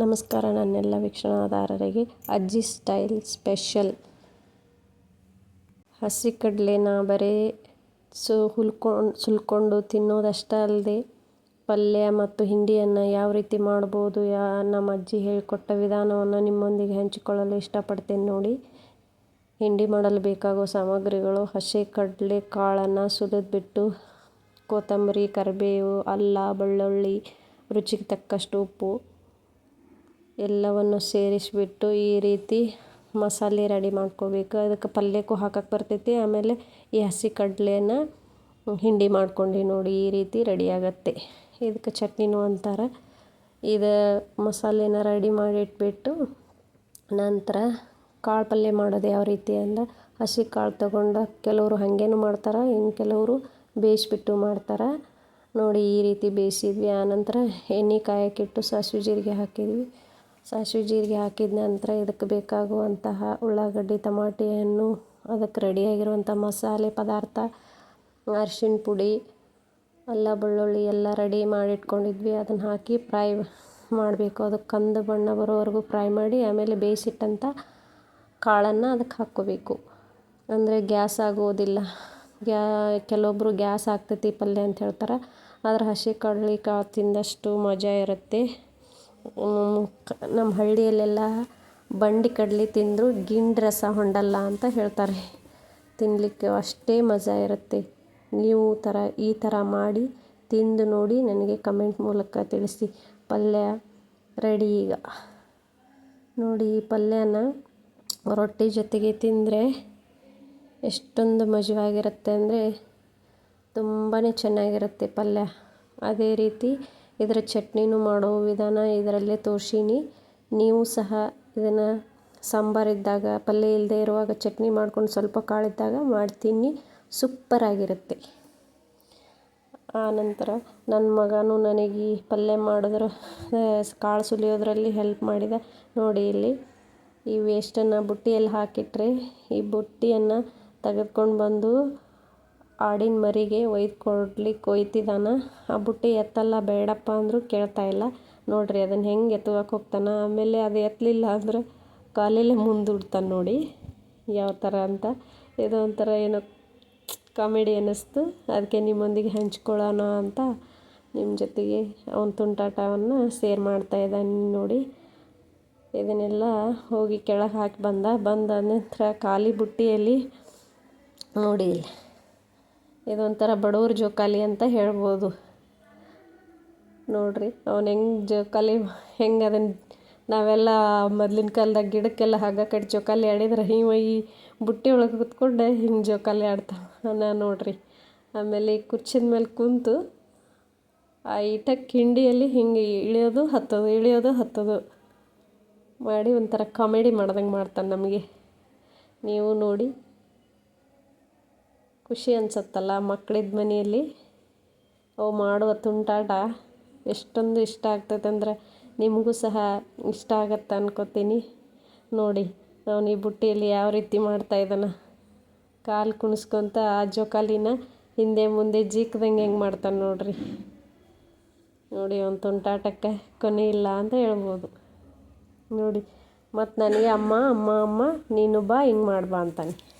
ನಮಸ್ಕಾರ ನನ್ನೆಲ್ಲ ವೀಕ್ಷಣಾದಾರರಿಗೆ ಅಜ್ಜಿ ಸ್ಟೈಲ್ ಸ್ಪೆಷಲ್. ಹಸಿ ಕಡಲೆನ ಬರೀ ಸು, ಹುಲ್ಕೊಂಡು, ಸುಲ್ಕೊಂಡು ತಿನ್ನೋದಷ್ಟೇ ಅಲ್ಲದೆ ಪಲ್ಯ ಮತ್ತು ಹಿಂಡಿಯನ್ನು ಯಾವ ರೀತಿ ಮಾಡ್ಬೋದು ಯಾ, ನಮ್ಮ ಅಜ್ಜಿ ಹೇಳಿಕೊಟ್ಟ ವಿಧಾನವನ್ನು ನಿಮ್ಮೊಂದಿಗೆ ಹಂಚಿಕೊಳ್ಳಲು ಇಷ್ಟಪಡ್ತೇನೆ ನೋಡಿ. ಹಿಂಡಿ ಮಾಡಲು ಬೇಕಾಗುವ ಸಾಮಗ್ರಿಗಳು ಹಸಿ ಕಡಲೆ ಕಾಳನ್ನು ಸುಲಿದ್ಬಿಟ್ಟು ಕೊತ್ತಂಬರಿ, ಕರಿಬೇವು, ಅಲ್ಲ, ಬೆಳ್ಳುಳ್ಳಿ, ರುಚಿಗೆ ತಕ್ಕಷ್ಟು ಉಪ್ಪು ಎಲ್ಲವನ್ನು ಸೇರಿಸಿಬಿಟ್ಟು ಈ ರೀತಿ ಮಸಾಲೆ ರೆಡಿ ಮಾಡ್ಕೋಬೇಕು. ಅದಕ್ಕೆ ಪಲ್ಯಕ್ಕೂ ಹಾಕಕ್ಕೆ ಬರ್ತೈತಿ. ಆಮೇಲೆ ಈ ಹಸಿ ಕಡಲೆನ ಹಿಂಡಿ ಮಾಡ್ಕೊಂಡು ನೋಡಿ ಈ ರೀತಿ ರೆಡಿ ಆಗತ್ತೆ. ಇದಕ್ಕೆ ಚಟ್ನಿನೂ ಅಂತಾರೆ. ಇದು ಮಸಾಲೆನ ರೆಡಿ ಮಾಡಿಟ್ಬಿಟ್ಟು ನಂತರ ಕಾಳು ಪಲ್ಯ ಮಾಡೋದು ಯಾವ ರೀತಿ ಅಂದ್ರೆ ಹಸಿ ಕಾಳು ತಗೊಂಡು ಕೆಲವರು ಹಾಗೇನು ಮಾಡ್ತಾರೆ ಇನ್ನು ಕೆಲವರು ಬೇಯಿಸ್ಬಿಟ್ಟು ಮಾಡ್ತಾರೆ. ನೋಡಿ ಈ ರೀತಿ ಬೇಯಿಸಿದ್ವಿ. ಆನಂತರ ಎಣ್ಣೆ ಕಾಯಕ್ಕಿಟ್ಟು ಸಾಸಿವೆ ಜೀರಿಗೆ ಹಾಕಿದ್ವಿ. ಸಾಸಿವೆ ಜೀರಿಗೆ ಹಾಕಿದ ನಂತರ ಇದಕ್ಕೆ ಬೇಕಾಗುವಂತಹ ಉಳ್ಳಾಗಡ್ಡಿ, ಟಮಾಟಿ ಹಣ್ಣು, ಅದಕ್ಕೆ ರೆಡಿಯಾಗಿರುವಂಥ ಮಸಾಲೆ ಪದಾರ್ಥ ಅರ್ಶಿಣ ಪುಡಿ, ಅಲ್ಲ ಬೆಳ್ಳುಳ್ಳಿ ಎಲ್ಲ ರೆಡಿ ಮಾಡಿ ಇಟ್ಕೊಂಡಿದ್ವಿ ಅದನ್ನು ಹಾಕಿ ಫ್ರೈ ಮಾಡಬೇಕು. ಅದಕ್ಕೆ ಕಂದು ಬಣ್ಣ ಬರೋವರೆಗೂ ಫ್ರೈ ಮಾಡಿ, ಆಮೇಲೆ ಬೇಯಿಸಿಟ್ಟಂಥ ಕಾಳನ್ನು ಅದಕ್ಕೆ ಹಾಕ್ಕೋಬೇಕು. ಅಂದರೆ ಗ್ಯಾಸ್ ಆಗೋದಿಲ್ಲ. ಗ್ಯಾ ಕೆಲವೊಬ್ಬರು ಗ್ಯಾಸ್ ಆಗ್ತೈತಿ ಪಲ್ಯ ಅಂತ ಹೇಳ್ತಾರೆ. ಆದರೆ ಹಸಿ ಕಡಲೆ ಕಾಳು ತಿಂದಷ್ಟು ಮಜಾ ಇರುತ್ತೆ. ನಮ್ಮ ಹಳ್ಳಿಯಲ್ಲೆಲ್ಲ ಬಂಡಿ ಕಡಲೆ ತಿಂದರೂ ಗಿಂಡ್ ರಸ ಹೊಂಡಲ್ಲ ಅಂತ ಹೇಳ್ತಾರೆ. ತಿನ್ನಲಿಕ್ಕೆ ಅಷ್ಟೇ ಮಜಾ ಇರುತ್ತೆ. ನೀವು ಥರ, ಈ ಥರ ಮಾಡಿ ತಿಂದು ನೋಡಿ ನನಗೆ ಕಮೆಂಟ್ ಮೂಲಕ ತಿಳಿಸಿ. ಪಲ್ಯ ರೆಡಿ ಈಗ. ನೋಡಿ ಈ ಪಲ್ಯನ ರೊಟ್ಟಿ ಜೊತೆಗೆ ತಿಂದರೆ ಎಷ್ಟೊಂದು ಮಜವಾಗಿರುತ್ತೆ ಅಂದರೆ ತುಂಬಾ ಚೆನ್ನಾಗಿರುತ್ತೆ ಪಲ್ಯ. ಅದೇ ರೀತಿ ಇದರ ಚಟ್ನಿನೂ ಮಾಡೋ ವಿಧಾನ ಇದರಲ್ಲೇ ತೋರ್ಸೀನಿ. ನೀವು ಸಹ ಇದನ್ನು ಸಾಂಬಾರಿದ್ದಾಗ ಪಲ್ಯ ಇಲ್ಲದೆ ಇರುವಾಗ ಚಟ್ನಿ ಮಾಡ್ಕೊಂಡು ಸ್ವಲ್ಪ ಕಾಳಿದ್ದಾಗ ಮಾಡ್ತೀನಿ. ಸೂಪ್ಪರಾಗಿರುತ್ತೆ ಆನಂತರ ನನ್ನ ಮಗನೂ ನನಗೆ ಈ ಪಲ್ಯ ಮಾಡಿದ್ರೆ ಕಾಳು ಸುಲಿಯೋದ್ರಲ್ಲಿ ಹೆಲ್ಪ್ ಮಾಡಿದೆ. ನೋಡಿ ಇಲ್ಲಿ, ಈ ವೇಸ್ಟನ್ನು ಬುಟ್ಟಿಯಲ್ಲಿ ಹಾಕಿಟ್ರೆ ಈ ಬುಟ್ಟಿಯನ್ನು ತೆಗೆದುಕೊಂಡು ಬಂದು ಆಡಿನ ಮರಿಗೆ ಒಯ್ದು ಕೊಡ್ಲಿಕ್ಕೆ ಒಯ್ತಿದ್ದಾನೆ ಆ ಬುಟ್ಟಿ ಎತ್ತಲ್ಲ, ಬೇಡಪ್ಪ ಅಂದರೂ ಕೇಳ್ತಾ ಇಲ್ಲ. ನೋಡ್ರಿ, ಅದನ್ನು ಹೆಂಗೆ ಎತ್ತುವಕ್ಕೆ ಹೋಗ್ತಾನೆ? ಆಮೇಲೆ ಅದು ಎತ್ತಲಿಲ್ಲ ಅಂದ್ರೆ ಕಾಲಲ್ಲೇ ಮುಂದೂಡ್ತಾನೆ ನೋಡಿ. ಯಾವ ಥರ ಅಂತ. ಇದು ಒಂಥರ ಏನೋ ಕಾಮಿಡಿ ಅನ್ನಿಸ್ತು. ಅದಕ್ಕೆ ನಿಮ್ಮೊಂದಿಗೆ ಹಂಚ್ಕೊಳ್ಳೋಣ ಅಂತ ನಿಮ್ಮ ಜೊತೆಗೆ ಅವನ ತುಂಟಾಟವನ್ನು ಸೇರ್ ಮಾಡ್ತಾ ಇದ್ದಾನೆ ನೋಡಿ. ಇದನ್ನೆಲ್ಲ ಹೋಗಿ ಕೆಳಗೆ ಹಾಕಿ ಬಂದ. ಬಂದ ನಂತರ ಖಾಲಿ ಬುಟ್ಟಿಯಲ್ಲಿ ನೋಡಿ ಇದೊಂಥರ ಬಡವ್ರ ಜೋಕಾಲಿ ಅಂತ ಹೇಳ್ಬೋದು. ನೋಡಿರಿ, ಅವನು ಹೆಂಗೆ ಜೋಕಾಲಿ, ಹೆಂಗೆ ಅದನ್ನು ನಾವೆಲ್ಲ ಮೊದ್ಲಿನ ಕಾಲ್ದಾಗ ಗಿಡಕ್ಕೆಲ್ಲ ಹಗ್ಗ ಕಟ್ಟಿ ಜೋಕಾಲಿ ಆಡಿದ್ರೆ ಇವ ಈ ಬುಟ್ಟಿ ಒಳಗೆ ಕೂತ್ಕೊಂಡು ಹಿಂಗೆ ಜೋಕಾಲಿ ಆಡ್ತಾನೆ ನೋಡಿರಿ, ಆಮೇಲೆ ಈ ಕುರ್ಚಿದ ಮೇಲೆ ಕುಂತು ಆ ಈಟ ಕಿಂಡಿಯಲ್ಲಿ ಹಿಂಗೆ ಇಳಿಯೋದು ಹತ್ತೋದು ಇಳಿಯೋದು ಹತ್ತೋದು ಮಾಡಿ ಒಂಥರ ಕಾಮಿಡಿ ಮಾಡ್ದಂಗೆ ಮಾಡ್ತಾನೆ ನಮಗೆ. ನೀವು ನೋಡಿ. ಖುಷಿ ಅನ್ಸತ್ತಲ್ಲ ಮಕ್ಳಿದ್ದ ಮನೆಯಲ್ಲಿ? ಅವು ಮಾಡುವ ತುಂಟಾಟ ಎಷ್ಟೊಂದು ಇಷ್ಟ ಆಗ್ತೈತೆ ಅಂದ್ರೆ ನಿಮಗೂ ಸಹ ಇಷ್ಟ ಆಗತ್ತೆ ಅನ್ಕೋತೀನಿ. ನೋಡಿ, ಅವನು ಈ ಬುಟ್ಟಿಯಲ್ಲಿ ಯಾವ ರೀತಿ ಮಾಡ್ತಾ ಇದ್ದಾನೆ? ಕಾಲು ಕುಣಿಸ್ಕೊತ ಆ ಜೋಕಾಲಿನ ಹಿಂದೆ ಮುಂದೆ ಜೀಕ್ದಂಗೆ ಹೆಂಗೆ ಮಾಡ್ತಾನೆ ನೋಡಿರಿ. ನೋಡಿ, ಅವನ ತುಂಟಾಟಕ್ಕೆ ಕೊನೆ ಇಲ್ಲ ಅಂತ ಹೇಳ್ಬೋದು. ನೋಡಿ ಮತ್ತು ನನಗೆ ಅಮ್ಮ ಅಮ್ಮ ಅಮ್ಮ, ನೀನು ಬಾ, ಹಿಂಗೆ ಮಾಡ್ಬಾ ಅಂತಾನೆ.